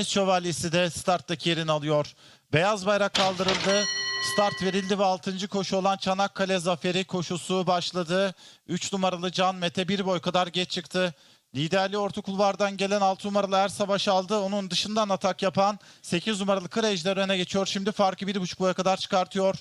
Deniz Şövalyesi de starttaki yerini alıyor. Beyaz bayrak kaldırıldı. Start verildi ve 6. koşu olan Çanakkale Zaferi koşusu başladı. 3 numaralı Can Mete bir boy kadar geç çıktı. Liderliği orta kulvardan gelen 6 numaralı Er Savaş aldı. Onun dışından atak yapan 8 numaralı Kırejder öne geçiyor. Şimdi farkı 1,5 boya kadar çıkartıyor.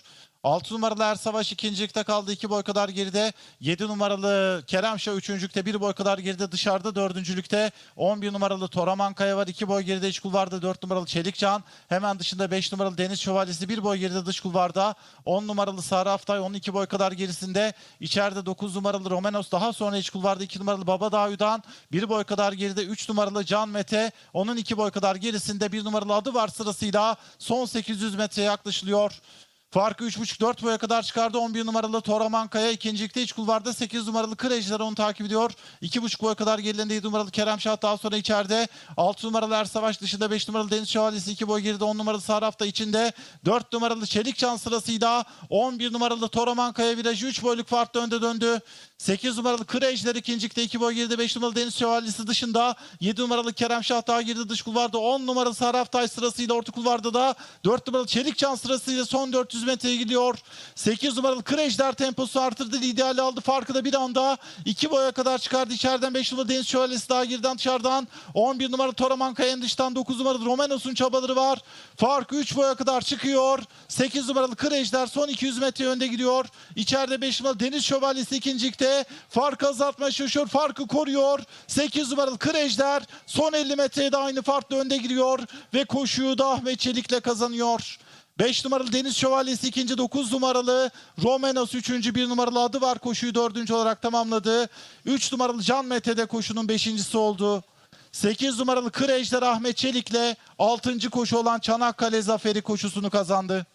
6 numaralı Er Savaş ikincilikte kaldı. 2 boy kadar geride. 7 numaralı Kerem Şah üçüncülükte 1 boy kadar geride. Dışarıda dördüncülükte 11 numaralı Toraman Kaya var. 2 boy geride iç kulvarda 4 numaralı Çelikcan. Hemen dışında 5 numaralı Deniz Şövalyesi 1 boy geride dış kulvarda. 10 numaralı Sarı Haftay 12 boy kadar gerisinde. İçeride 9 numaralı Romenos daha sonra iç kulvarda 2 numaralı Baba Dağü'dan 1 boy kadar geride 3 numaralı Can Mete. Onun 2 boy kadar gerisinde 1 numaralı adı var sırasıyla son 800 metreye yaklaşılıyor. Farkı 3.5-4 boya kadar çıkardı. 11 numaralı Toraman Kaya ikincilikte iç kulvarda 8 numaralı Kırejler onu takip ediyor. 2.5 boya kadar gerilerinde 7 numaralı Kerem Şah daha sonra içeride. 6 numaralı Er Savaş dışında 5 numaralı Deniz Şövalyesi 2 boy geride 10 numaralı Saraf da içinde. 4 numaralı Çelikcan sırasıyla 11 numaralı Toraman Kaya virajı 3 boyluk farklı önde döndü. 8 numaralı Kırejler ikincilikte 2 boy geride 5 numaralı Deniz Şövalyesi dışında 7 numaralı Kerem Şah daha geride dış kulvarda 10 numaralı Saraftay sırasıyla orta kulvarda da 4 numaralı Çelikcan sırasıyla son 400 metreye gidiyor. 8 numaralı Kırejder temposu artırdı. Liderliği aldı. Farkı da bir anda 2 boya kadar çıkardı. İçeriden 5 numaralı Deniz Şövalyesi daha geriden dışarıdan. 11 numaralı Toraman Kayan dıştan 9 numaralı Romanos'un çabaları var. Farkı 3 boya kadar çıkıyor. 8 numaralı Kırejder son 200 metre önde gidiyor. İçeride 5 numaralı Deniz Şövalyesi ikincilikte. Farkı azaltmaya çalışıyor. Farkı koruyor. 8 numaralı Kırejder son 50 metrede aynı farklı önde giriyor. Ve koşuyu da Ahmet Çelik'le kazanıyor. 5 numaralı Deniz Şövalyesi ikinci 9 numaralı Romenos üçüncü 1 numaralı adı var koşuyu dördüncü olarak tamamladı. 3 numaralı Can Mete de koşunun beşincisi oldu. 8 numaralı Kır Ejder Ahmet Çelik'le 6. koşu olan Çanakkale Zaferi koşusunu kazandı.